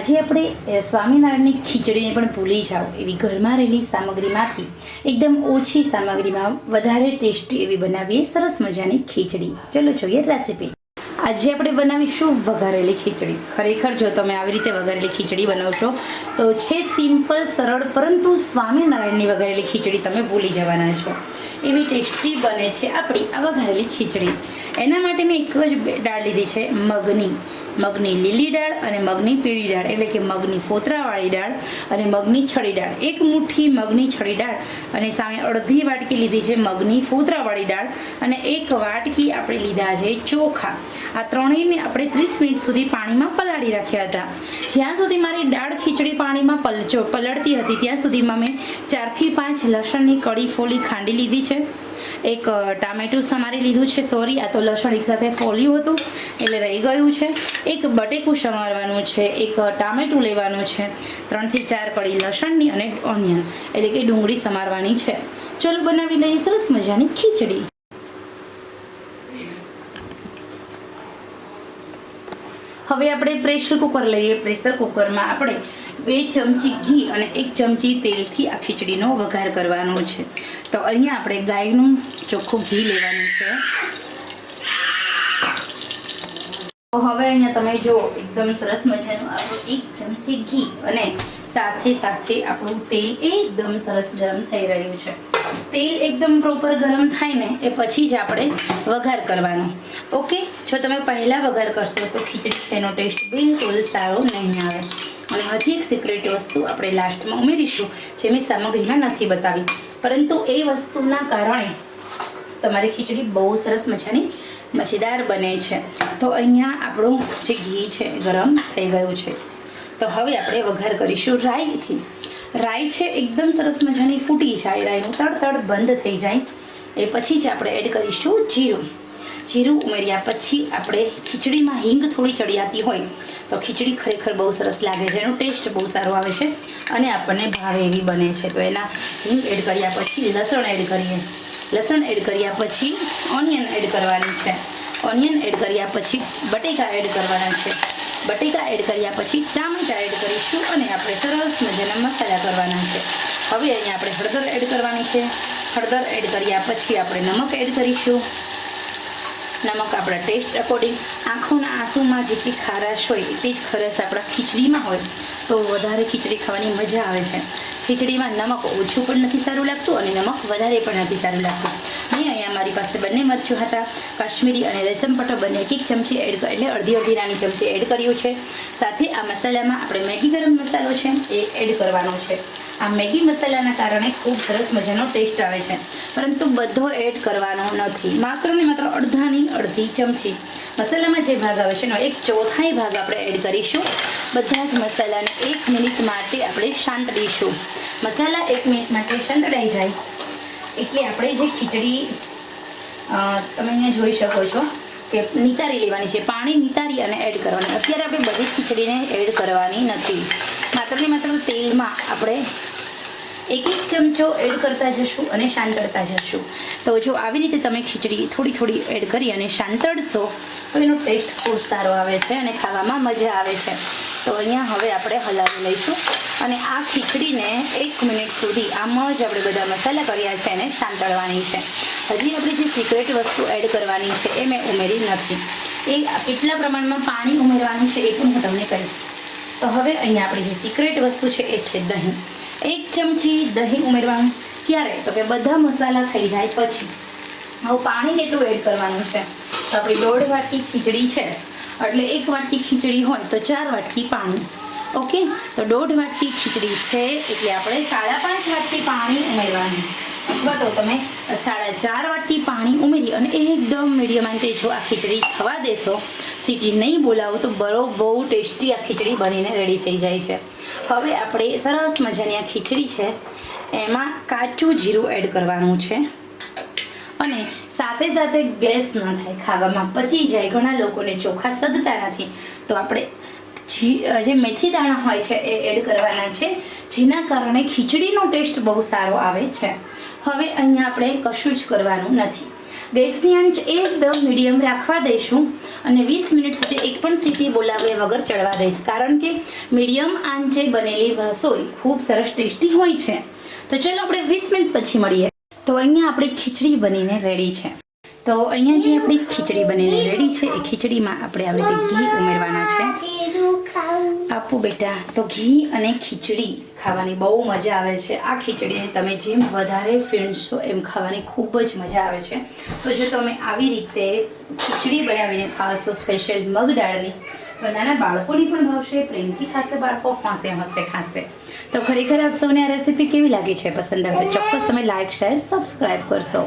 આજે આપણે સ્વામિનારાયણની ખીચડીને પણ ભૂલી જાઓ. એવી ઘરમાં રહેલી સામગ્રીમાંથી એકદમ ઓછી સામગ્રીમાં વધારે ટેસ્ટી એવી બનાવીએ સરસ મજાની ખીચડી. ચલો જોઈએ રેસીપી. આજે આપણે બનાવીશું વઘારેલી ખીચડી. ખરેખર જો તમે આવી રીતે વઘારેલી ખીચડી બનાવશો તો છે સિમ્પલ, સરળ, પરંતુ સ્વામિનારાયણની વઘારેલી ખીચડી તમે ભૂલી જવાના છો. એવી ટેસ્ટી બને છે આપણી આ વઘારેલી ખીચડી. એના માટે મેં એક જ દાળ લીધી છે, મગની. મગની લીલી દાળ અને મગની પીળી દાળ, એટલે કે મગની ફોતરાવાળી દાળ અને મગની છડી દાળ. એક મુઠ્ઠી મગની છડી દાળ અને સામે અડધી વાટકી લીધી છે મગની ફોતરાવાળી દાળ અને એક વાટકી આપણે લીધા છે ચોખા. આ ત્રણેયને આપણે ત્રીસ મિનિટ સુધી પાણીમાં પલાળી રાખ્યા હતા. જ્યાં સુધી મારી દાળ ખીચડી પાણીમાં પલચો પલળતી હતી, ત્યાં સુધીમાં મેં ચારથી પાંચ લસણની કડી ફોલી ખાંડી લીધી છે. એક ટામેટું સમારી લીધું છે. સોરી આ તો લસણ એક સાથે ફોલ્યું હતું, એટલે રહી ગયું છે. એક બટેકું સમારવાનું છે, એક ટામેટું લેવાનું છે. ત્રણથી ચાર કળી લસણની અને ઓનિયન એટલે કે ડુંગળી સમારવાની છે. ચલો બનાવી લઈએ સરસ મજાની ખીચડી. હવે આપણે પ્રેશર કુકર લઈએ. પ્રેશર કુકરમાં આપણે બે ચમચી ઘી અને એક ચમચી તેલથી આ ખીચડીનો વઘાર કરવાનો છે. તો અહીંયા આપણે ગાયનું ચોખ્ખું ઘી લેવાનું છે. તો હવે અહીંયા તમે જો એકદમ સરસ મજાનું આપણું એક ચમચી ઘી અને સાથે સાથે આપણું તેલ એકદમ સરસ ગરમ થઈ રહ્યું છે. તેલ એકદમ પ્રોપર ગરમ થાય ને એ પછી જ આપણે વઘાર કરવાનો. ઓકે જો તમે પહેલાં વઘાર કરશો તો ખીચડી એનો ટેસ્ટ બિલકુલ સારો નહીં આવે. અને હજી એક સિક્રેટ વસ્તુ આપણે લાસ્ટમાં ઉમેરીશું, જે મેં સામગ્રીમાં નથી બતાવી. પરંતુ એ વસ્તુના કારણે તમારી ખીચડી બહુ સરસ મજાની મજેદાર બને છે. તો અહીંયા આપણું જે ઘી છે ગરમ થઈ ગયું છે. તો હવે આપણે વઘાર કરીશું રાઈથી. રાઈ છે એકદમ સરસ મજાની ફૂટી જાય, રાઈનું તડતડ બંધ થઈ જાય. એ પછી જ આપણે એડ કરીશું જીરું. જીરું ઉમેર્યા પછી આપણે ખીચડીમાં હિંગ થોડી ચડિયાતી હોય. તો ખીચડી ખરેખર બહુ સરસ લાગે છે એનો ટેસ્ટ બહુ સારો આવે છે અને આપણને ભાવે એવી બને છે. તો એના હિંગ એડ કર્યા પછી, લસણ એડ કરીએ. લસણ એડ કર્યા પછી ઓનિયન એડ કરવાની છે. ઓનિયન એડ કર્યા પછી બટેકા એડ કરવાના છે. બટેકા એડ કર્યા પછી ટામેટા એડ કરીશું અને આપણે સરસ મજાના મસાલા કરવાના છે. હવે અહીંયા આપણે હળદર એડ કરવાની છે. હળદર એડ કર્યા પછી આપણે નમક એડ કરીશું. નમક આપણા ટેસ્ટ અકોર્ડિંગ આંખોના આંસુમાં જેટલી ખારાશ હોય એટલી જ ખરસ આપણા ખીચડીમાં હોય. તો વધારે ખીચડી ખાવાની મજા આવે છે. ખીચડીમાં નમક ઓછું પણ નથી સારું લાગતું અને નમક વધારે પણ નથી સારું લાગતું. મેં અહીંયા મારી પાસે બંને મરચું હતા. કાશ્મીરી અને રેશમ પટ્ટો બંને એક ચમચી એડ એટલે અડધી અડધી નાની ચમચી એડ કર્યું છે. સાથે આ મસાલામાં આપણે મેગી ગરમ મસાલો છે એ એડ કરવાનો છે. આ મેગી મસાલાના કારણે ખૂબ સરસ મજાનો ટેસ્ટ આવે છે. પરંતુ બધો એડ કરવાનો નથી. માત્ર ને માત્ર અડધાની અડધી ચમચી. મસાલામાં જે ભાગ આવે છે એનો એક ચોથાઈ ભાગ આપણે એડ કરીશું. બધા જ મસાલાને એક મિનિટ માટે આપણે શાંતડીશું મસાલા એક મિનિટ માટે શાંતડાઈ જાય. એટલે આપણે જે ખીચડી તમે અહીંયા જોઈ શકો છો કે નિતારી લેવાની છે. પાણી નિતારી અને એડ કરવાની. અત્યારે આપણે બધી ખીચડીને એડ કરવાની નથી. માત્ર ને માત્ર તેલમાં આપણે એક એક ચમચો એડ કરતા જશું અને શાંતળતા જશું. તો જો આવી રીતે તમે ખીચડી થોડી થોડી એડ કરી અને શાંતળશો તો એનો ટેસ્ટ ખૂબ સારો આવે છે અને ખાવામાં મજા આવે છે. તો અહીંયા હવે આપણે હલાવી લઈશું અને આ ખીચડીને એક મિનિટ સુધી આમ જ આપણે બધા મસાલા કર્યા છે એને શાંતળવાની છે. હજી આપણે જે સિક્રેટ વસ્તુ એડ કરવાની છે એ મેં ઉમેરી નથી. એ કેટલા પ્રમાણમાં પાણી ઉમેરવાનું છે એ પણ હું તમને કહીશ. તો હવે અહીંયા આપણી જે સિક્રેટ વસ્તુ છે એ છે દહીં. એક ચમચી દહીં ઉમેરવાનું. ક્યારે? તો કે બધા મસાલા થઈ જાય પછી. હવે પાણી કેટલું એડ કરવાનું છે? તો આપણી દોઢ વાટકી ખીચડી છે. એટલે એક વાટકી ખીચડી હોય તો ચાર વાટકી પાણી. ઓકે? તો દોઢ વાટકી ખીચડી છે એટલે આપણે સાડા પાંચ વાટકી પાણી ઉમેરવાનું. અથવા તો તમે સાડા ચાર વાટકી પાણી ઉમેરી અને એકદમ મીડિયમ આંચે જો આ ખીચડી થવા દેશો સીટી નહીં બોલાવો તો બરો બહુ ટેસ્ટી આ ખીચડી બનીને રેડી થઈ જાય છે. હવે આપણે સરસ મજાની આ ખીચડી છે, એમાં કાચું જીરું એડ કરવાનું છે. અને સાથે સાથે ગેસ ન થાય, ખાવામાં પચી જાય, ઘણા લોકોને ચોખા સદતા નથી. તો આપણે જે મેથી દાણા હોય છે એ એડ કરવાના છે, જેના કારણે ખીચડીનો ટેસ્ટ બહુ સારો આવે છે. હવે અહીંયા આપણે કશું જ કરવાનું નથી. ગેસની આંચ એકદમ મીડિયમ રાખવા દઈશું અને વીસ મિનિટ સુધી એક પણ સીટી બોલાવ્યા વગર ચડવા દઈશ. કારણ કે મીડિયમ આંચે બનેલી રસોઈ ખૂબ સરસ ટેસ્ટી હોય છે. તો ચલો આપણે વીસ મિનિટ પછી મળીએ. તો અહીંયા આપણી ખીચડી બનીને રેડી છે. તો અહીંયા જે આપણી ખીચડી બનીને રેડી છે, એ ખીચડીમાં આપણે આવી રીતે ઘી ઉમેરવાના છે. આપો બેટા, તો ઘી અને ખીચડી ખાવાની બહુ મજા આવે છે. આ ખીચડીને તમે જેમ વધારે ફીણશો એમ ખાવાની ખૂબ જ મજા આવે છે. તો જો તમે આવી રીતે ખીચડી બનાવીને ખાશો સ્પેશિયલ મગ દાળની તો નાના બાળકોની પણ ભાવશે, પ્રેમથી ખાશે બાળકો, હસે હસે ખાશે. તો ખરેખર આપ સૌને આ રેસીપી કેવી લાગી છે? પસંદ આવે ચોક્કસ તમે લાઈક શેર સબસ્ક્રાઈબ કરશો.